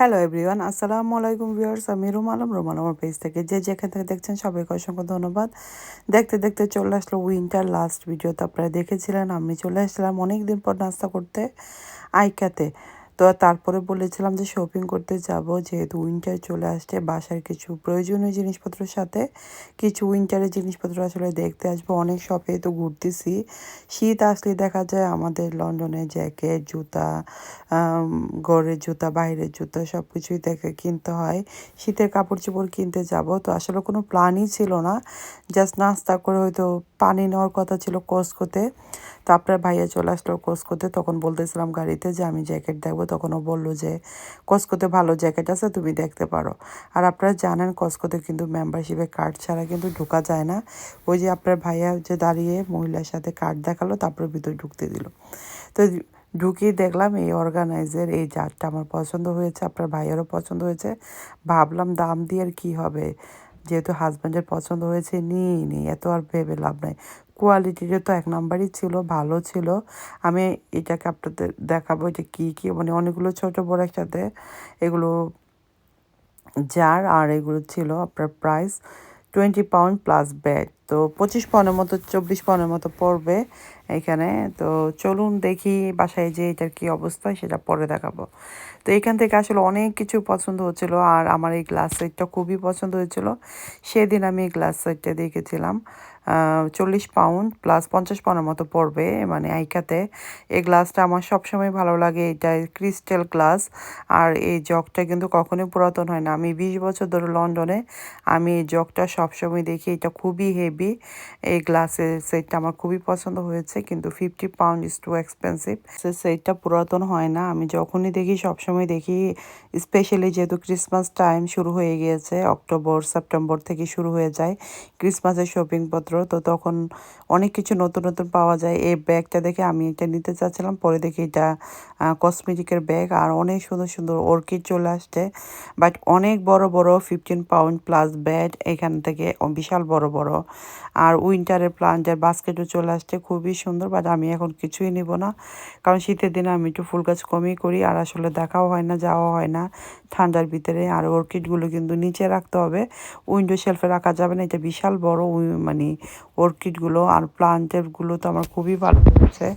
Hello everyone আসসালামু আলাইকুম viewers আমি রুম আলম রুম আলমের পেজ থেকে যে যেখান থেকে দেখছেন সবাইকে অসংখ্য ধন্যবাদ। দেখতে দেখতে চলে আসলো উইন্টার লাস্ট ভিডিও তো। আপনারা দেখেছিলেন, আমি চলে আসলাম অনেকদিন পর নাস্তা করতে, আইকাতে। তো তারপরে বলেছিলাম যে শপিং করতে যাব, যেহেতু উইন্টার চলে আসছে, বাসার কিছু প্রয়োজনীয় জিনিসপত্রের সাথে কিছু উইন্টারের জিনিসপত্র আসলে দেখতে আসব। অনেক শপে তো ঘুরতেছি। শীত আসলে দেখা যায় আমাদের লন্ডনে জ্যাকেট জুতা ঘরের জুতা, বাইরের জুতা সব কিছুই দেখে কিনতে হয়। শীতের কাপড় চোপড় কিনতে যাব। তো আসলে কোনো প্ল্যানই ছিল না। জাস্ট নাস্তা করে হয়তো পানি নেওয়ার কথা ছিল কোসকোতে তো আপনার ভাইয়া চলে আসলো কোসকোতে তখন বলতেছিলাম গাড়িতে যে আমি জ্যাকেট দেখব। তখন ও বলল যে কসকোতে ভালো জ্যাকেট আছে, তুমি দেখতে পারো। আর আপনারা জানেন কসকোতে কিন্তু মেম্বারশিপের কার্ড ছাড়া কিন্তু ঢোকা যায় না। ওই যে আপনার ভাইয়া যে দাঁড়িয়ে মহিলার সাথে কার্ড দেখাল, তারপরে ভিতরে ঢুকতে দিল। তো ঢুকিয়ে দেখলাম এই অর্গানাইজের এই জারটা আমার পছন্দ হয়েছে, আপনার ভাইয়েরও পছন্দ হয়েছে। ভাবলাম দাম দিয়ে আর কী হবে? যেহেতু হাজব্যান্ডের পছন্দ হয়েছে নিই নি এত আর ভেবে লাভ নাই। কোয়ালিটিটা তো এক নাম্বারই ছিল, ভালো ছিল। আমি এটাকে আপনাদের দেখাবো যে কী কী মানে অনেকগুলো ছোট বড় একসাথে এগুলো জার আর এগুলো ছিল আপনার price twenty pound plus bag তো পঁচিশ পাউন্ডের মতো, চব্বিশ পাউন্ডের মতো পড়বে এখানে। তো চলুন দেখি বাসায় যে এটার কী অবস্থা, সেটা পরে দেখাবো। তো এখান থেকে আসলে অনেক কিছু পছন্দ হচ্ছিল, আর আমার এই গ্লাস সেটটা খুবই পছন্দ হয়েছিল। সেদিন আমি এই গ্লাস সেটটা দেখেছিলাম। চল্লিশ পাউন্ড প্লাস পঞ্চাশ পাউন্ডের মতো পড়বে মানে আইকাতে। এই গ্লাসটা আমার সবসময় ভালো লাগে, এটা ক্রিস্টাল গ্লাস আর এই জগটা কিন্তু কখনোই পুরাতন হয় না। আমি বিশ বছর ধরে লন্ডনে, আমি এই জগটা সবসময় দেখি, এটা খুবই হেভি এই গ্লাসের সেটটা আমার খুবই পছন্দ হয়েছে, কিন্তু fifty pound is too expensive সে সেটটা পুরাতন হয় না, আমি যখনই দেখি, সবসময় দেখি স্পেশালি যেহেতু ক্রিসমাস টাইম শুরু হয়ে গিয়েছে অক্টোবর সেপ্টেম্বর থেকে শুরু হয়ে যায় ক্রিসমাসের শপিংপত্র তো তখন অনেক কিছু নতুন নতুন পাওয়া যায়। এই ব্যাগটা দেখে আমি এটা নিতে চাচ্ছিলাম। পরে দেখি এটা কসমেটিকের ব্যাগ। আর অনেক সুন্দর সুন্দর অর্কিড চলে আসছে। বাট অনেক বড় বড় ফিফটিন পাউন্ড প্লাস ব্যাড এখান থেকে বিশাল বড় বড়। আর উইন্টারের প্লান্টের বাস্কেটও চলে আসছে। খুবই সুন্দর বাট আমি এখন কিছুই নিব না। কারণ শীতের দিনে আমি একটু ফুল গাছ কমই করি। আর আসলে দেখাও হয় না যাওয়া হয় না। ঠান্ডার ভিতরে আর অর্কিডগুলো কিন্তু নিচে রাখতে হবে। উইন্ডো শেলফে রাখা যাবে না। এটা বিশাল বড় মানে অর্কিডগুলো আর প্লান্টেরগুলো তো আমার খুবই ভালো লেগেছে।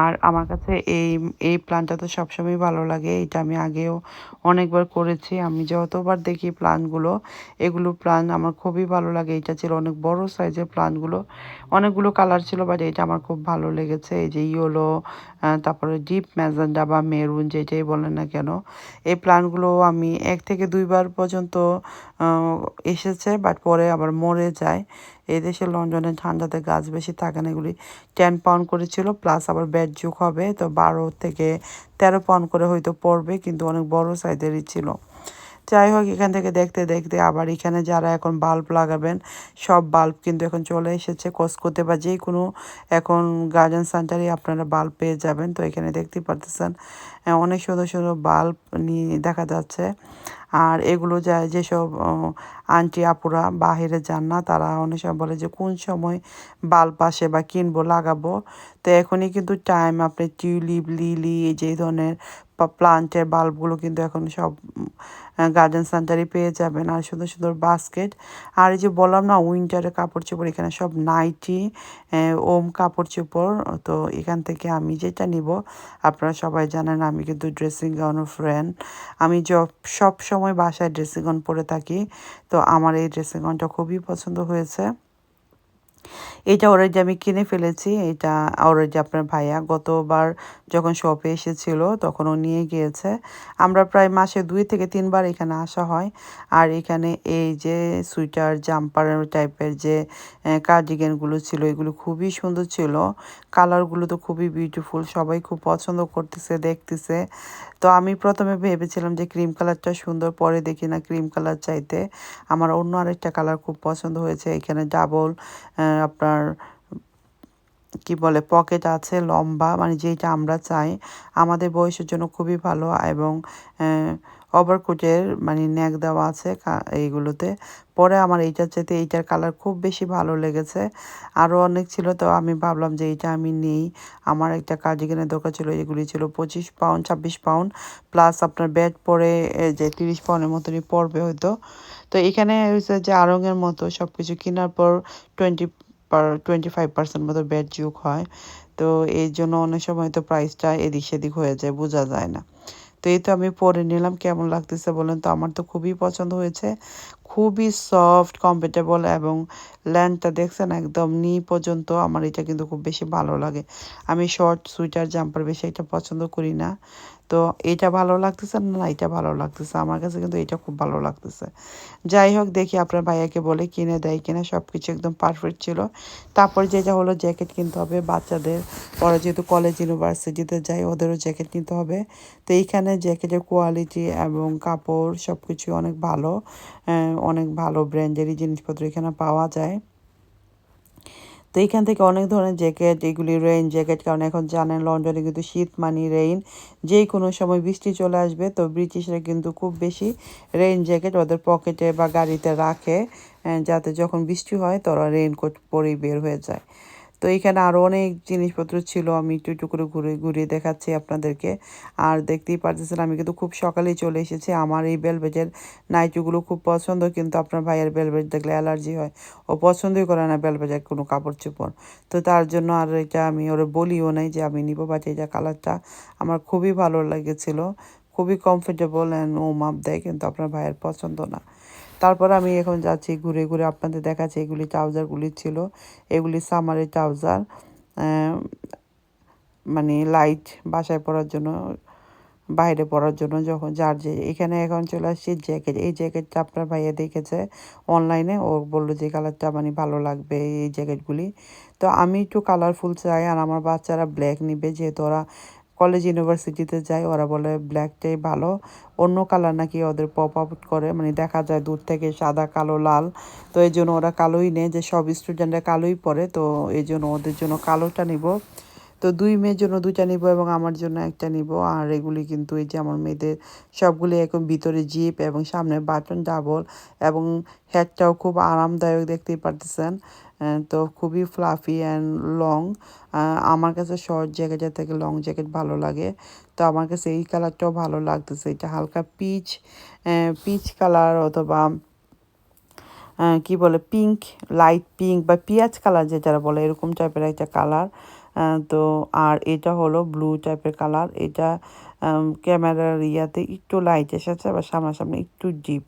আর আমার কাছে এই এই প্লান্টটা তো সবসময় ভালো লাগে। এটা আমি আগেও অনেকবার করেছি। আমি যতবার দেখি প্লান্টগুলো, এগুলো প্লান্ট আমার খুবই ভালো লাগে। এটা ছিল অনেক বড় সাইজের প্লান্টগুলো। অনেকগুলো কালার ছিল, বাট এটা আমার খুব ভালো লেগেছে। এই যে ইয়েলো তারপরে ডিপ ম্যাজেন্ডা বা মেরুন যেটাই বলেন না কেন, এই প্লান্টগুলো আমি এক থেকে দুইবার পর্যন্ত এসেছে, বাট পরে আবার মরে যায়। এই দেশে লন্ডনে ঠান্ডাতে গাছ বেশি থাকে না, এগুলি টেন পাউন্ড করেছিল প্লাস আবার ব্যাড যুগ হবে, তো বারো থেকে তেরো পাউন্ড করে হয়তো পড়বে, কিন্তু অনেক বড় সাইজেরই ছিল। যাই হোক, এখান থেকে দেখতে দেখতে আবার এখানে যারা এখন বাল্ব লাগাবেন, সব বাল্ব কিন্তু এখন চলে এসেছে কসকোতে বা যে কোনো এখন গার্ডেন সেন্টারে আপনারা বাল্ব পেয়ে যাবেন, তো এখানে দেখতে পারতেছেন, অনেক সুন্দর সুন্দর বাল্ব নিয়ে দেখা যাচ্ছে। আর এগুলো যায় যেসব আন্টি আপুরা বাহিরে যান না, তারা অনেক সময় বলে যে, কোন সময় বাল্ব আসে বা কিনবো, লাগাবো? তো এখনই কিন্তু টাইম, আপনি টিউলিপ, লিলি, এই যে ধরনের প্লান্টের বাল্বগুলো কিন্তু এখন সব গার্ডেন সেন্টারে পেয়ে যাবেন। আর সুন্দর সুন্দর বাস্কেট। আর এই যে বললাম না উইন্টারের কাপড় চোপড়, এখানে সব নাইটি ওম কাপড় চোপড়। তো এখান থেকে আমি যেটা নিব, আপনারা সবাই জানেন, আমি কিন্তু ড্রেসিং গাউনের ফ্রেন্ড আমি সব সময় বাসায় ড্রেসিং গাউন পরে থাকি। তো আমার এই ড্রেসিং গাউনটা খুবই পছন্দ হয়েছে। এটা অলরেডি আমি কিনে ফেলেছি, এটা অলরেডি আপনার ভাইয়া গতবার যখন শপে এসেছিল তখন ও নিয়ে গিয়েছে। আমরা প্রায় মাসে দুই থেকে তিনবার এখানে আসা হয়। আর এখানে এই যে সুইটার জাম্পার টাইপের যে কার্ডিগানগুলো ছিল, এগুলো খুবই সুন্দর ছিল। কালারগুলো তো খুবই বিউটিফুল সবাই খুব পছন্দ করতেছে, দেখতেছে। তো আমি প্রথমে ভেবেছিলাম যে ক্রিম কালারটা সুন্দর, পরে দেখি না ক্রিম কালার চাইতে। আমার অন্য আরেকটা কালার খুব পছন্দ হয়েছে, এখানে ডাবল আপনার, কি বলে পকেট আছে, লম্বা মানে যেটা আমরা চাই। আমাদের বয়সের জন্য খুবই ভালো এবং ওভারকোটের মানে নেক দেওয়া আছে এইগুলোতে। পরে আমার এইটার চাইতে এইটার কালার খুব বেশি ভালো লেগেছে। আরও অনেক ছিল, তো আমি ভাবলাম যে এইটা আমি নেই। আমার একটা কার্ডিগানের দরকার ছিল, এগুলি ছিল পঁচিশ পাউন্ড ছাব্বিশ পাউন্ড প্লাস আপনার ব্যাট পরে যে তিরিশ পাউন্ডের মতনই পড়বে হয়তো। তো এখানে হচ্ছে যে আরঙের মতো সব কিছু কেনার পর টোয়েন্টি টোয়েন্টি ফাইভ পার্সেন্ট মতো ব্যাট যোগ হয়। তো এই জন্য অনেক সময় তো প্রাইসটা এদিক সেদিক হয়ে যায়, বোঝা যায় না। তো এই তো আমি পরে নিলাম, কেমন লাগতেছে বলেন তো? আমার তো খুবই পছন্দ হয়েছে। খুবই সফট কমফোর্টেবল এবং ল্যান্ডটা দেখছেন একদম নি পর্যন্ত আমার এটা কিন্তু খুব বেশি ভালো লাগে। আমি শর্ট সুইটার জাম্পার বেশি একটা পছন্দ করি না। তো এটা ভালো লাগতেছে না এটা ভালো লাগতেছে? আমার কাছে কিন্তু এটা খুব ভালো লাগতেছে। যাই হোক, দেখি আপনার ভাইয়াকে বলে কিনে দেয় কিনা সব কিছু একদম পারফেক্ট ছিল। তারপর যেটা হলো জ্যাকেট কিনতে হবে বাচ্চাদের। পরে যেহেতু কলেজ ইউনিভার্সিটিতে যাই, ওদেরও জ্যাকেট কিনতে হবে। তো এইখানে জ্যাকেটের কোয়ালিটি এবং কাপড় সব কিছু অনেক ভালো অনেক ভালো ব্র্যান্ডেরই জিনিসপত্র এখানে পাওয়া যায়। তো এখান থেকে অনেক ধরনের জ্যাকেট, এগুলি রেইন জ্যাকেট কারণ এখন জানেন লন্ডনে কিন্তু শীত মানি রেইন যে কোনো সময় বৃষ্টি চলে আসবে, তো ব্রিটিশরা কিন্তু খুব বেশি রেইন জ্যাকেট ওদের পকেটে বা গাড়িতে রাখে যাতে যখন বৃষ্টি হয় তোরা রেইনকোট পরেই বের হয়ে যায়। তো এখানে আরও অনেক জিনিসপত্র ছিল, আমি একটু একটু করে ঘুরে, ঘুরিয়ে দেখাচ্ছি আপনাদেরকে। আর দেখতেই পারতেছেন, আমি কিন্তু খুব সকালেই চলে এসেছি। আমার এই বেলভেটের নাইটিগুলো খুব পছন্দ, কিন্তু আপনার ভাইয়ের বেলভেট দেখলে অ্যালার্জি হয়। ও পছন্দই করে না বেলভেটের কোনো কাপড় চোপড়। তো তার জন্য আর এটা আমি ওরা বলিও নাই যে আমি নিব বাট এটা কালারটা আমার খুবই ভালো লেগেছিলো। খুবই কমফোর্টেবল অ্যান্ড ও মাপ দেয়, কিন্তু আপনার ভাইয়ের পছন্দ না। তারপর আমি এখন যাচ্ছি ঘুরে ঘুরে আপনাদের দেখাচ্ছি, এগুলি ট্রাউজারগুলি ছিল, এগুলি সামারের ট্রাউজার মানে লাইট বাসায় পরার জন্য, বাইরে পরার জন্য যখন যার যে, এখানে এখন চলে আসছি জ্যাকেট এই জ্যাকেটটা আপনার ভাইয়া দেখেছে অনলাইনে ও বলল যে কালারটা মানে ভালো লাগবে এই জ্যাকেটগুলি তো আমি একটু কালারফুল চাই আর আমার বাচ্চারা ব্ল্যাক নিবে, যেহেতু ওরা কলেজ ইউনিভার্সিটিতে যায় ওরা বলে ব্ল্যাকটাই ভালো। অন্য কালার নাকি ওদের পপ আপ করে মানে দেখা যায় দূর থেকে সাদা, কালো, লাল। তো এই জন্য ওরা কালোই নেয়, যে সব স্টুডেন্টরা কালোই পরে, তো এই জন্য ওদের জন্য কালোটা নিব। তো দুই মেয়ের জন্য দুইটা নিব এবং আমার জন্য একটা নিব। আর এগুলি কিন্তু এই যে আমার মেয়েদের সবগুলি এখন ভিতরে জিপ এবং সামনে বাটন ডাবল এবং হেডটাও খুব আরামদায়ক, দেখতেই পারতেছেন। তো খুবই ফ্লাফি অ্যান্ড লং আমার কাছে শর্ট জ্যাকেটের থেকে লং জ্যাকেট ভালো লাগে। তো আমার কাছে এই কালারটাও ভালো লাগতেছে। এটা হালকা পিচ পিচ কালার অথবা কি বলে পিঙ্ক লাইট পিঙ্ক বা পেঁয়াজ কালার যে যারা বলে, এরকম টাইপের একটা কালার তো আর এটা হলো ব্লু টাইপের কালার এটা ক্যামেরার ইয়াতে একটু লাইট এসেছে বা সামনাসামনি একটু ডিপ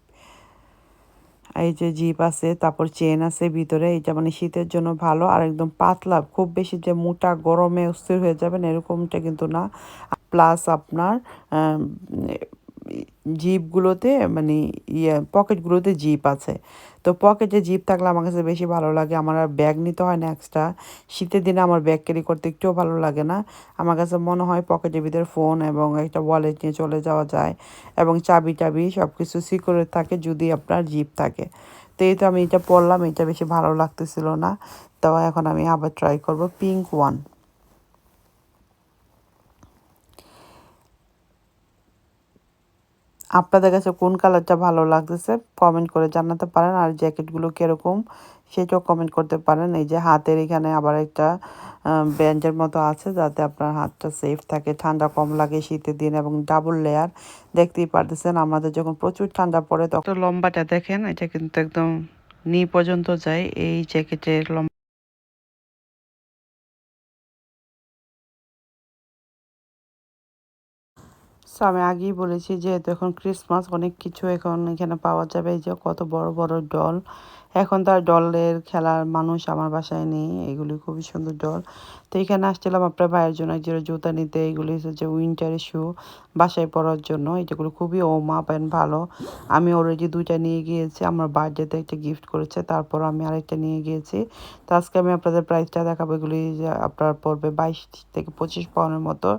এই যে জিপ আছে, তারপর চেন আছে ভিতরে এটা মানে শীতের জন্য ভালো আর একদম পাতলা। খুব বেশি যে মোটা গরমে অস্থির হয়ে যাবেন এরকমটা কিন্তু না। প্লাস আপনার জিপগুলোতে মানে ইয়ে পকেটগুলোতে জিপ আছে। তো পকেটে জিপ থাকলে আমার কাছে বেশি ভালো লাগে। আমার আর ব্যাগ নিতে হয় না এক্সট্রা। শীতের দিনে আমার ব্যাগ ক্যারি করতে একটুও ভালো লাগে না। আমার কাছে মনে হয় পকেটের ভিতরে ফোন এবং একটা ওয়ালেট নিয়ে চলে যাওয়া যায় এবং চাবি টাবি সব কিছু সিকিউর থাকে যদি আপনার জিপ থাকে। তো এই তো আমি এটা পরলাম এটা বেশি ভালো লাগতেছিল না। তো এখন আমি আবার ট্রাই করব পিঙ্ক ওয়ান আপনাদের কাছে কোন কালারটা ভালো লাগতেছে কমেন্ট করে জানাতে পারেন। আর জ্যাকেটগুলো কীরকম, সেটাও কমেন্ট করতে পারেন। এই যে হাতের এখানে আবার একটা ব্যান্ডের মতো আছে যাতে আপনার হাতটা সেফ থাকে, ঠান্ডা কম লাগে শীতের দিন এবং ডাবল লেয়ার দেখতেই পারতেছেন, আমাদের যখন প্রচুর ঠান্ডা পড়ে তখন লম্বাটা দেখেন, এটা কিন্তু একদম নি পর্যন্ত যায়, এই জ্যাকেটের লম্বা সো আমি আগেই বলেছি যেহেতু এখন ক্রিসমাস অনেক কিছু এখন এখানে পাওয়া যাবে। এই যে কত বড় বড় ডল এখন তো আর ডলের খেলার মানুষ আমার বাসায় নেই, এগুলি খুবই সুন্দর ডল। তো এখানে আসছিলাম আপনার ভাইয়ের জন্য যে জুতা নিতে, এগুলি হচ্ছে উইন্টারের শু বাসায় পরার জন্য এটাগুলো খুবই ও মাপ অ্যান্ড ভালো। আমি অলরেডি দুইটা নিয়ে গিয়েছি, আমার বার্থডেতে একটা গিফট করেছে, তারপর আমি আরেকটা নিয়ে গিয়েছি। তো আজকে আমি আপনাদের প্রাইসটা দেখাবো, এগুলি আপনার পড়বে বাইশ থেকে পঁচিশ পাউন্ডের মতো।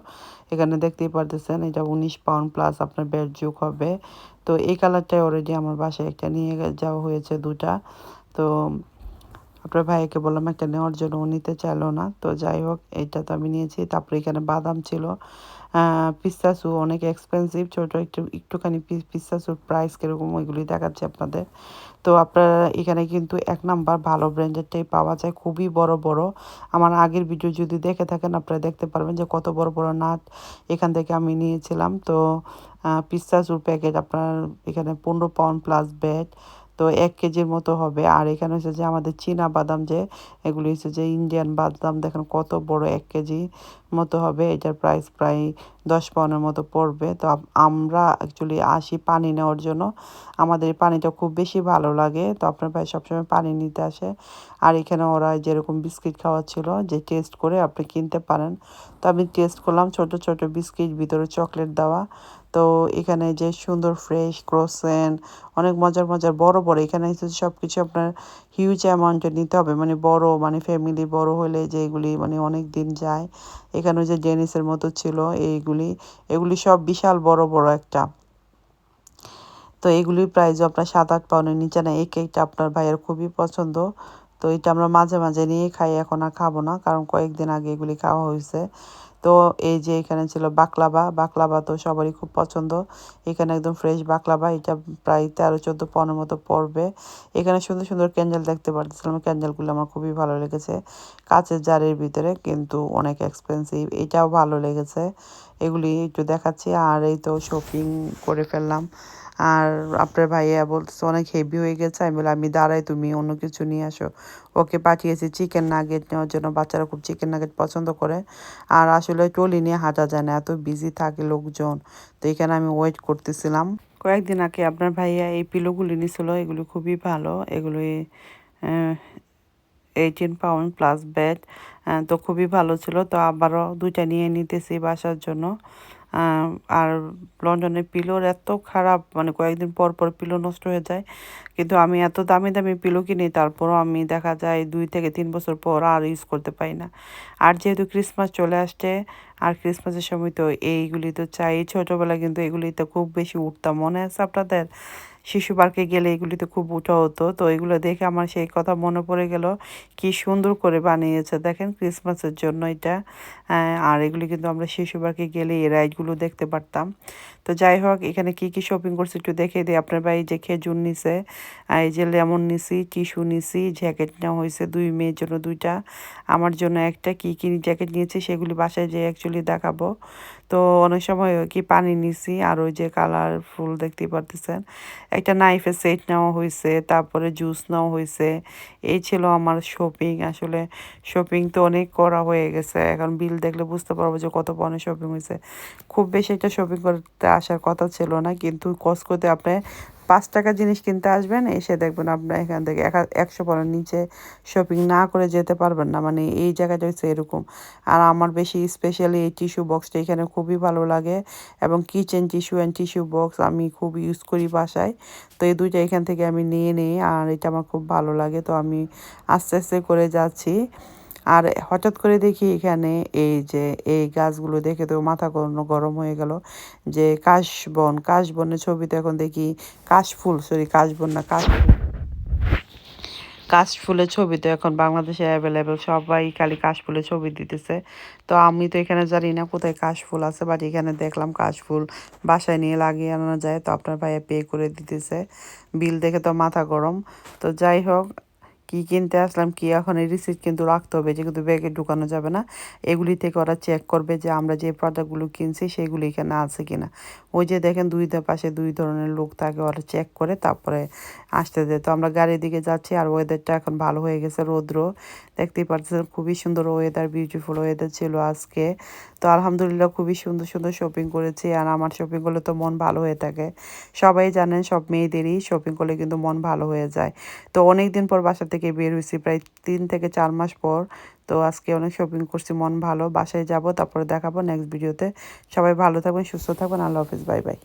এখানে দেখতেই পারতেছেন, এটা উনিশ পাউন্ড প্লাস আপনার বেড যোগ হবে। তো এই কালারটাই অলরেডি আমার বাসায় একটা নিয়ে যাওয়া হয়েছে দুটা। তো আপনার ভাইকে বললাম, একটা নেওয়ার জন্য ও নিতে চাইলো না। তো যাই হোক এইটা তো আমি নিয়েছি। তারপরে এখানে বাদাম ছিল পিস্তাসু অনেক এক্সপেন্সিভ ছোটো একটু, একটুখানি পিস্তাসুর প্রাইস কীরকম ওইগুলি দেখাচ্ছি আপনাদের। তো আপনারা এখানে কিন্তু এক নাম্বার ভালো ব্র্যান্ডেরটাই পাওয়া যায়, খুবই বড় বড়। আমার আগের ভিডিও যদি দেখে থাকেন, আপনারা দেখতে পারবেন যে কত বড় বড় নাট এখান থেকে আমি নিয়েছিলাম। তো পিস্তাসুর প্যাকেট আপনার এখানে পনেরো পাউন্ড প্লাস ব্যাট তো এক কেজির মতো হবে। আর এখানে হচ্ছে যে আমাদের চীনা বাদাম যে, এগুলি হচ্ছে যে ইন্ডিয়ান বাদাম, দেখেন কত বড় এক কেজি মতো হবে। এটার প্রাইস প্রায় দশ পাউন্ডের মতো পড়বে। তো আমরা অ্যাকচুয়ালি আসি পানি নেওয়ার জন্য। আমাদের পানিটা খুব বেশি ভালো লাগে। তো আপনার ভাই সবসময় পানি নিতে আসে। আর এখানে ওরা যেরকম বিস্কিট খাওয়াচ্ছিল, যে টেস্ট করে আপনি কিনতে পারেন। তো আমি টেস্ট করলাম ছোট ছোট বিস্কিট, ভিতরে চকলেট দেওয়া। তো এখানে যে সুন্দর ফ্রেশ ক্রোসেন অনেক মজার মজার, বড় বড়। এখানে সব কিছু আপনার হিউজ অ্যামাউন্টে নিতে হবে। মানে বড় মানে ফ্যামিলি বড় হলে যে এগুলি মানে অনেক দিন যায়। এখানে যে জেনিসের মতো ছিল এইগুলি। এগুলি সব বিশাল বড় বড় একটা। তো এগুলির প্রাইস আপনার সাত, আট পাউন্ডের নিচে না এই কেকটা আপনার ভাইয়ের খুবই পছন্দ। তো এটা আমরা মাঝে মাঝে নিয়ে খাই, এখন আর খাব না। কারণ কয়েকদিন আগে এগুলি খাওয়া হয়েছে। তো এই যে এখানে ছিল বাকলাবা বাকলাবা তো সবারই খুব পছন্দ। এখানে একদম ফ্রেশ বাকলাবা, এটা প্রায় তেরো, চোদ্দ, পনেরো মতো পড়বে। এখানে সুন্দর সুন্দর ক্যান্ডেল দেখতে পারতেছিলাম, ক্যান্ডেলগুলো আমার খুবই ভালো লেগেছে। কাঁচের জারের ভিতরে কিন্তু অনেক এক্সপেন্সিভ এটাও ভালো লেগেছে। এগুলি একটু দেখাচ্ছি, আর এই তো শপিং করে ফেললাম। আর আপনার ভাইয়া বলতেছে, অনেক হেভি হয়ে গেছে। আমি বলে আমি দাঁড়াই, তুমি অন্য কিছু নিয়ে আসো। ওকে পাঠিয়েছি চিকেন নাগেট নেওয়ার জন্য। বাচ্চারা খুব চিকেন নাগেট পছন্দ করে। আর আসলে টলি নিয়ে হাঁটা যায় না, এত বিজি থাকে লোকজন। তো এখানে আমি ওয়েট করতেছিলাম। কয়েকদিন আগে আপনার ভাইয়া এই পিলোগুলি নিছিল, এগুলি খুবই ভালো। এগুলি এইটিন পাউন্ড প্লাস বেড তো খুবই ভালো ছিল। তো আবারও দুইটা নিয়ে নিতেছি বাসার জন্য। আর লন্ডনের পিলোর এত খারাপ মানে কয়েকদিন পর পর পিলো নষ্ট হয়ে যায়। কিন্তু আমি এত দামি দামি পিলো কিনি, তারপরও আমি দেখা যায় দুই থেকে তিন বছর পর আর ইউজ করতে পারি না। আর যেহেতু ক্রিসমাস চলে আসছে, আর ক্রিসমাসের সময় তো এইগুলি তো চাই। ছোটোবেলায় কিন্তু এগুলিতে খুব বেশি উঠতাম। মনে আছে আপনাদের? শিশু পার্কে গেলে এগুলিতে খুব উঠা হতো। তো এগুলো দেখে আমার সেই কথা মনে পড়ে গেল, কি সুন্দর করে বানিয়েছে। দেখেন ক্রিসমাসের জন্য এটা। আর এগুলি কিন্তু আমরা শিশু পার্কে গেলে এই রাইডগুলো দেখতে পারতাম। তো যাই হোক, এখানে কি কি শপিং করছে একটু দেখে দিই। আপনার ভাই যে খেজুর নিছে এই যে লেমন নিছি, টিস্যু নিছি, জ্যাকেট নেওয়া হয়েছে দুই মেয়ের জন্য দুইটা। আমার জন্য একটা, কি কি জ্যাকেট নিয়েছি সেগুলি বাসায় যেয়ে অ্যাকচুয়ালি দেখাবো। তো অনেক সময় কি পানি নিছি আর ওই যে কালারফুল দেখতে পারতেছেন। একটা নাইফের সেট নেওয়া হয়েছে তারপরে জুস নেওয়া হয়েছে এই ছিল আমার শপিং আসলে শপিং তো অনেক করা হয়ে গেছে। এখন বিল দেখলে বুঝতে পারব যে কত পণ্য শপিং হয়েছে খুব বেশি একটা শপিং করতে আসার কথা ছিল না, কিন্তু কসকোতে আপনি পাঁচ টাকা জিনিস কিনতে আসবেন, এসে দেখবেন আপনার এখান থেকে একশো পরের নিচে শপিং না করে যেতে পারবেন না। মানে এই জায়গাটা হচ্ছে এরকম। আর আমার বেশি স্পেশালি এই টিস্যু বক্সটা এখানে খুবই ভালো লাগে এবং kitchen tissue and tissue box আমি খুব ইউজ করি বাসায়। তো এই দুইটা এখান থেকে আমি নিয়ে নিই আর এটা আমার খুব ভালো লাগে। তো আমি আস্তে আস্তে করে যাচ্ছি। আর হঠাৎ করে দেখি এখানে এই যে এই গাছগুলো দেখে তো মাথা গরম হয়ে গেল। যে কাশবন, কাশবনের ছবিতে এখন দেখি কাশফুল সরি কাশবন না কাশফুল কাশফুলের ছবি তো এখন বাংলাদেশে অ্যাভেলেবেল সবাই খালি কাশফুলের ছবি দিতেছে। তো আমি তো এখানে জানি না কোথায় কাশফুল আছে বাট এখানে দেখলাম কাশফুল বাসায় নিয়ে লাগিয়ে আনা যায়। তো আপনার ভাইয়া পে করে দিতেছে। বিল দেখে তো মাথা গরম। তো যাই হোক কি কিনতে আসলাম, কি এখন এই রিসিপ্ট কিন্তু রাখতে হবে যে কিন্তু ব্যাগে ঢুকানো যাবে না। এগুলি থেকে ওরা চেক করবে যে আমরা যে প্রোডাক্টগুলো কিনছি, সেগুলি এখানে আছে কিনা। ওই যে দেখেন দুই পাশে দুই ধরনের লোক থাকে, ওরা চেক করে, তারপরে আসতে দেয়। তো আমরা গাড়ির দিকে যাচ্ছি আর ওয়েদারটা এখন ভালো হয়ে গেছে, রৌদ্র। দেখতেই পাচ্ছেন খুবই সুন্দর ওয়েদার বিউটিফুল ওয়েদার ছিল আজকে। তো আলহামদুলিল্লাহ খুবই সুন্দর সুন্দর শপিং করেছি আর আমার শপিং করলে তো মন ভালো হয়ে থাকে। সবাই জানেন সব মেয়েদেরই শপিং করলে কিন্তু মন ভালো হয়ে যায়। তো অনেক দিন পর বাসা থেকে বের হয়েছি, প্রায় তিন থেকে চার মাস পর। তো আজকে অনেক শপিং করছি, মন ভালো, বাসায় যাব, তারপরে দেখাবো নেক্সট ভিডিওতে সবাই ভালো থাকবেন, সুস্থ থাকবেন, আল্লাহ হাফিজ বাই বাই